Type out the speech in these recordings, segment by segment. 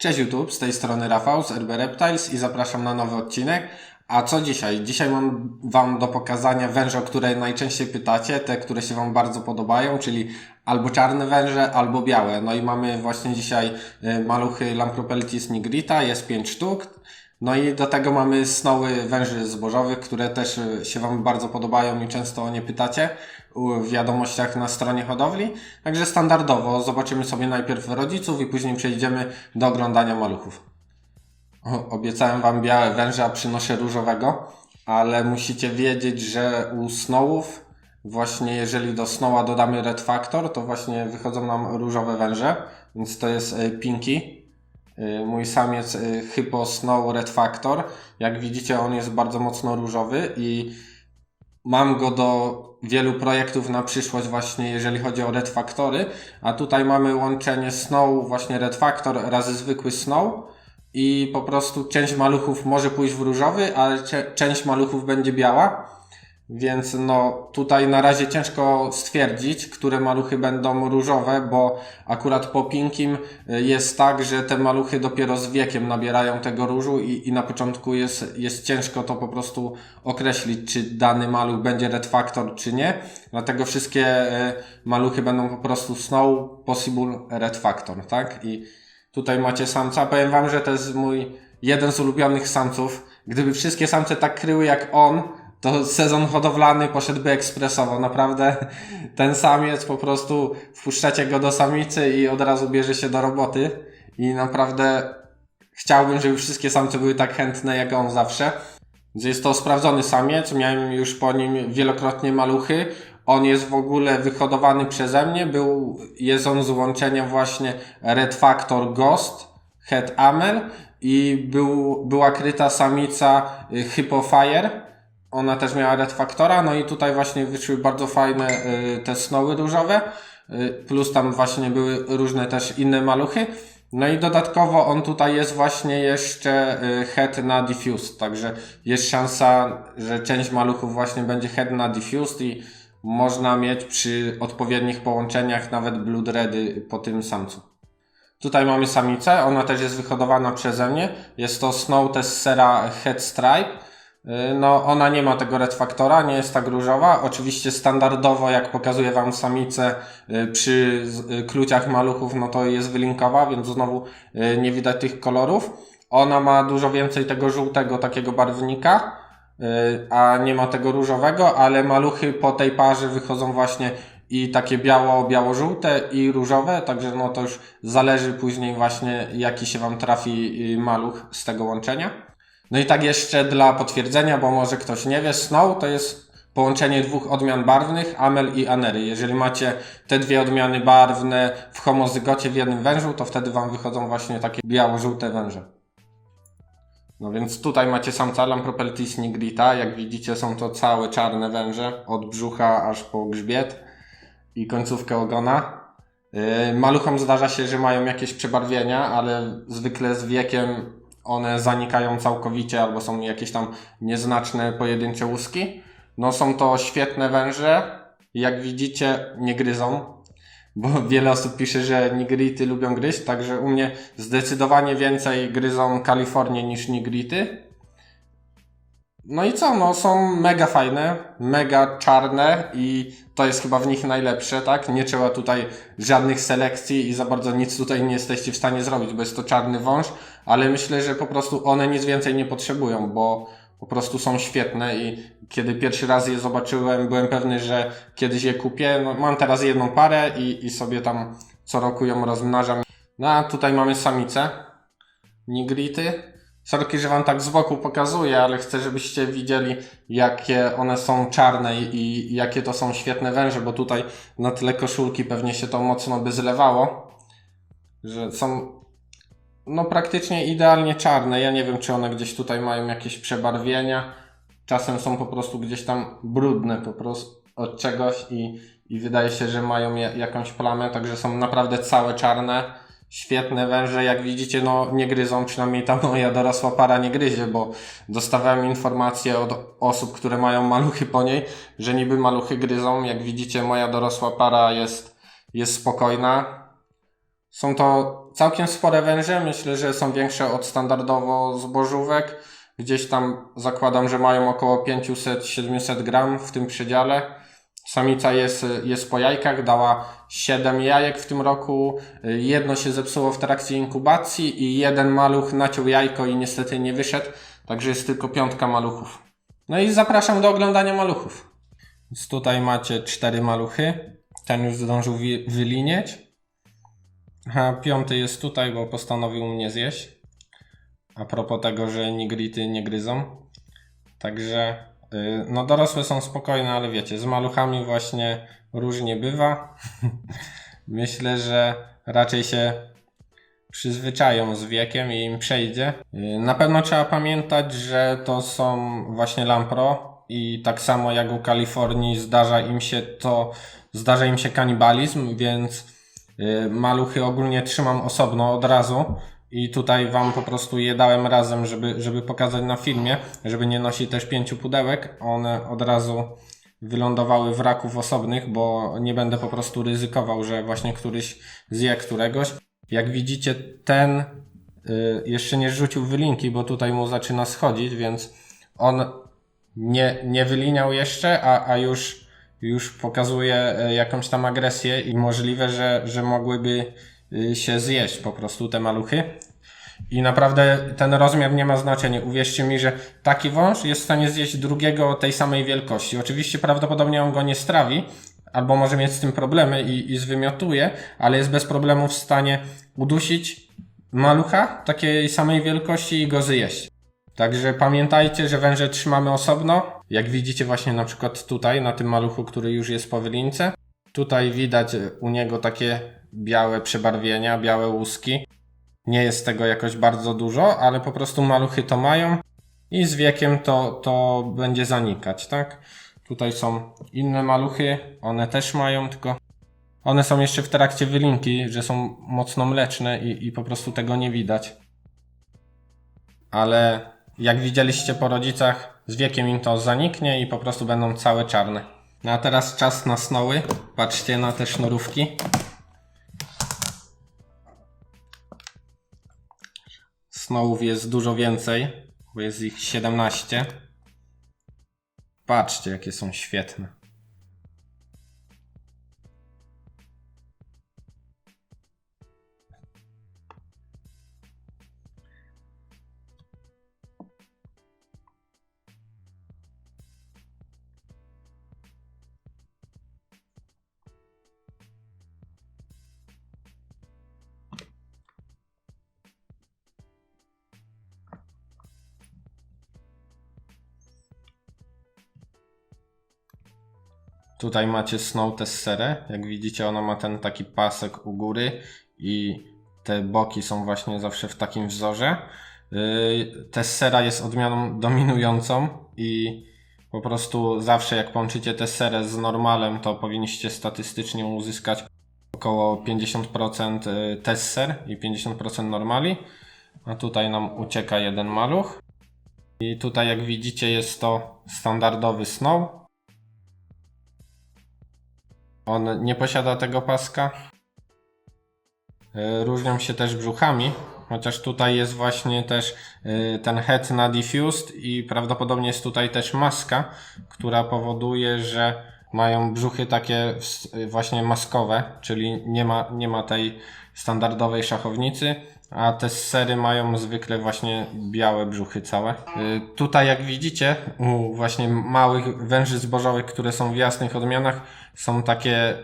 Cześć YouTube, z tej strony Rafał z RB Reptiles i zapraszam na nowy odcinek. A co dzisiaj? Dzisiaj mam Wam do pokazania węże, o które najczęściej pytacie, te, które się Wam bardzo podobają, czyli albo czarne węże, albo białe. No i mamy właśnie dzisiaj y, maluchy Lampropeltis nigrita, jest 5 sztuk. No i do tego mamy snoły węży zbożowych, które też y, się Wam bardzo podobają i często o nie pytacie w wiadomościach na stronie hodowli. Także standardowo zobaczymy sobie najpierw rodziców i później przejdziemy do oglądania maluchów. Obiecałem Wam białe węże, a przynoszę różowego, ale musicie wiedzieć, że u snowów, właśnie jeżeli do snowa dodamy red factor, to właśnie wychodzą nam różowe węże, więc to jest y, pinky. Y, Mój samiec y, Hypo Snow Red Factor. Jak widzicie, on jest bardzo mocno różowy i mam go do wielu projektów na przyszłość właśnie jeżeli chodzi o Red Factory, a tutaj mamy łączenie Snow, właśnie Red Factor razy zwykły Snow i po prostu część maluchów może pójść w różowy, ale część maluchów będzie biała. Więc no tutaj na razie ciężko stwierdzić, które maluchy będą różowe, bo akurat po pinkim y, jest tak, że te maluchy dopiero z wiekiem nabierają tego różu i, i na początku jest, jest ciężko to po prostu określić, czy dany maluch będzie red factor, czy nie. Dlatego wszystkie y, maluchy będą po prostu snow possible red factor, tak? I tutaj macie samca. Powiem wam, że to jest mój jeden z ulubionych samców. Gdyby wszystkie samce tak kryły jak on, to sezon hodowlany poszedłby ekspresowo. Naprawdę ten samiec po prostu wpuszczacie go do samicy i od razu bierze się do roboty. I naprawdę chciałbym, żeby wszystkie samce były tak chętne jak on zawsze. Jest to sprawdzony samiec, miałem już po nim wielokrotnie maluchy. On jest w ogóle wyhodowany przeze mnie, był, jest on z łączeniem właśnie Red Factor Ghost, Head Amel i był, była kryta samica y, Hypo Fire. Ona też miała Red Factora, no i tutaj właśnie wyszły bardzo fajne y, te snowy różowe, y, plus tam właśnie były różne też inne maluchy. No i dodatkowo on tutaj jest właśnie jeszcze y, head na diffused, także jest szansa, że część maluchów właśnie będzie head na diffused i można mieć przy odpowiednich połączeniach nawet blood redy po tym samcu. Tutaj mamy samicę, ona też jest wyhodowana przeze mnie. Jest to Snow Tessera Head Stripe. Y, No, ona nie ma tego red factora, nie jest tak różowa. Oczywiście standardowo, jak pokazuję Wam samicę y, przy y, kluciach maluchów, no to jest wylinkowa, więc znowu nie widać tych kolorów. Ona ma dużo więcej tego żółtego takiego barwnika, a nie ma tego różowego, ale maluchy po tej parze wychodzą właśnie i takie biało, biało-żółte i różowe, także no to już zależy później właśnie jaki się Wam trafi maluch z tego łączenia. No i tak jeszcze dla potwierdzenia, bo może ktoś nie wie, Snow to jest połączenie dwóch odmian barwnych, Amel i Anery. Jeżeli macie te dwie odmiany barwne w homozygocie w jednym wężu, to wtedy Wam wychodzą właśnie takie biało-żółte węże. No więc tutaj macie samca Lampropeltis nigrita. Jak widzicie są to całe czarne węże, od brzucha aż po grzbiet i końcówkę ogona. Yy, Maluchom zdarza się, że mają jakieś przebarwienia, ale zwykle z wiekiem one zanikają całkowicie albo są jakieś tam nieznaczne pojedyncze łuski. No są to świetne węże. Jak widzicie, nie gryzą, bo wiele osób pisze, że nigrity lubią gryźć, także u mnie zdecydowanie więcej gryzą Kalifornię niż nigrity. No i co, no są mega fajne, mega czarne i to jest chyba w nich najlepsze, tak? Nie trzeba tutaj żadnych selekcji i za bardzo nic tutaj nie jesteście w stanie zrobić, bo jest to czarny wąż, ale myślę, że po prostu one nic więcej nie potrzebują, bo po prostu są świetne i kiedy pierwszy raz je zobaczyłem, byłem pewny, że kiedyś je kupię. No, mam teraz jedną parę i, i sobie tam co roku ją rozmnażam. No a tutaj mamy samicę, nigrity. Sorki, że wam tak z boku pokazuję, ale chcę, żebyście widzieli, jakie one są czarne i jakie to są świetne węże, bo tutaj na tle koszulki pewnie się to mocno by zlewało, że są no praktycznie idealnie czarne. Ja nie wiem, czy one gdzieś tutaj mają jakieś przebarwienia. Czasem są po prostu gdzieś tam brudne po prostu od czegoś i, i wydaje się, że mają ja- jakąś plamę, także są naprawdę całe czarne. Świetne węże, jak widzicie, no nie gryzą, przynajmniej ta moja dorosła para nie gryzie, bo dostawałem informacje od osób, które mają maluchy po niej, że niby maluchy gryzą. Jak widzicie, moja dorosła para jest, jest spokojna. Są to całkiem spore węże. Myślę, że są większe od standardowo zbożówek. Gdzieś tam zakładam, że mają około 500-700 gram w tym przedziale. Samica jest, jest po jajkach, dała 7 jajek w tym roku. Jedno się zepsuło w trakcie inkubacji i jeden maluch naciął jajko i niestety nie wyszedł. Także jest tylko piątka maluchów. No i zapraszam do oglądania maluchów. Więc tutaj macie cztery maluchy. Ten już zdążył wi- wylinieć. A piąty jest tutaj, bo postanowił mnie zjeść. A propos tego, że nigrity nie gryzą. Także, no dorosłe są spokojne, ale wiecie, z maluchami właśnie różnie bywa. Myślę, że raczej się przyzwyczają z wiekiem i im przejdzie. Y, Na pewno trzeba pamiętać, że to są właśnie Lampro i tak samo jak u Kalifornii zdarza im się to, zdarza im się kanibalizm, więc y, maluchy ogólnie trzymam osobno od razu i tutaj wam po prostu je dałem razem, żeby, żeby pokazać na filmie, żeby nie nosić też pięciu pudełek. One od razu wylądowały w raków osobnych, bo nie będę po prostu ryzykował, że właśnie któryś zje któregoś. Jak widzicie, ten y, jeszcze nie rzucił wylinki, bo tutaj mu zaczyna schodzić, więc on nie, nie wyliniał jeszcze, a, a już, już pokazuje y, jakąś tam agresję i możliwe, że, że mogłyby się zjeść po prostu te maluchy. I naprawdę ten rozmiar nie ma znaczenia. Uwierzcie mi, że taki wąż jest w stanie zjeść drugiego tej samej wielkości. Oczywiście prawdopodobnie on go nie strawi, albo może mieć z tym problemy i, i zwymiotuje, ale jest bez problemu w stanie udusić malucha takiej samej wielkości i go zjeść. Także pamiętajcie, że węże trzymamy osobno. Jak widzicie właśnie na przykład tutaj, na tym maluchu, który już jest po wylince. Tutaj widać u niego takie białe przebarwienia, białe łuski. Nie jest tego jakoś bardzo dużo, ale po prostu maluchy to mają i z wiekiem to, to będzie zanikać, tak? Tutaj są inne maluchy, one też mają, tylko one są jeszcze w trakcie wylinki, że są mocno mleczne i, i po prostu tego nie widać. Ale jak widzieliście po rodzicach, z wiekiem im to zaniknie i po prostu będą całe czarne. No a teraz czas na snoły. Patrzcie na te sznurówki. Snołów jest dużo więcej, bo jest ich 17. Patrzcie, jakie są świetne. Tutaj macie Snow Tesserę. Jak widzicie, ona ma ten taki pasek u góry i te boki są właśnie zawsze w takim wzorze. Yy, Tessera jest odmianą dominującą i po prostu zawsze jak połączycie Tesserę z normalem, to powinniście statystycznie uzyskać około 50% Tesser i 50% normali. A tutaj nam ucieka jeden maluch. I tutaj jak widzicie jest to standardowy Snow. On nie posiada tego paska. Y, Różnią się też brzuchami, chociaż tutaj jest właśnie też y, ten head na diffused i prawdopodobnie jest tutaj też maska, która powoduje, że mają brzuchy takie y, właśnie maskowe, czyli nie ma, nie ma tej standardowej szachownicy, a te sery mają zwykle właśnie białe brzuchy całe. Y, Tutaj jak widzicie, u właśnie małych węży zbożowych, które są w jasnych odmianach, są takie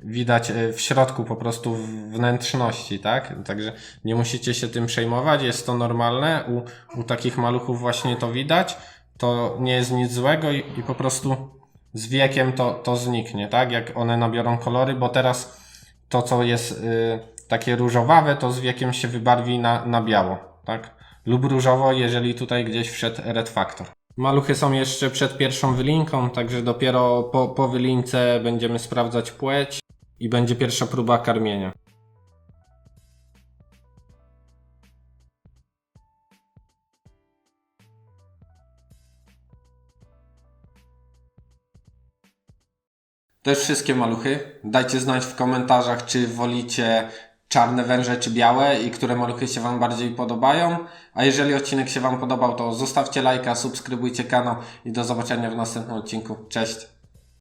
widać y, w środku po prostu wnętrzności, tak? Także nie musicie się tym przejmować, jest to normalne. U, u takich maluchów właśnie to widać. To nie jest nic złego i, i po prostu z wiekiem to, to zniknie, tak? Jak one nabiorą kolory, bo teraz to, co jest y, takie różowawe, to z wiekiem się wybarwi na, na biało, tak? Lub różowo, jeżeli tutaj gdzieś wszedł Red Factor. Maluchy są jeszcze przed pierwszą wylinką, także dopiero po, po wylince będziemy sprawdzać płeć i będzie pierwsza próba karmienia. Już wszystkie maluchy. Dajcie znać w komentarzach, czy wolicie czarne węże czy białe i które moluchy się Wam bardziej podobają. A jeżeli odcinek się Wam podobał, to zostawcie lajka, subskrybujcie kanał i do zobaczenia w następnym odcinku. Cześć!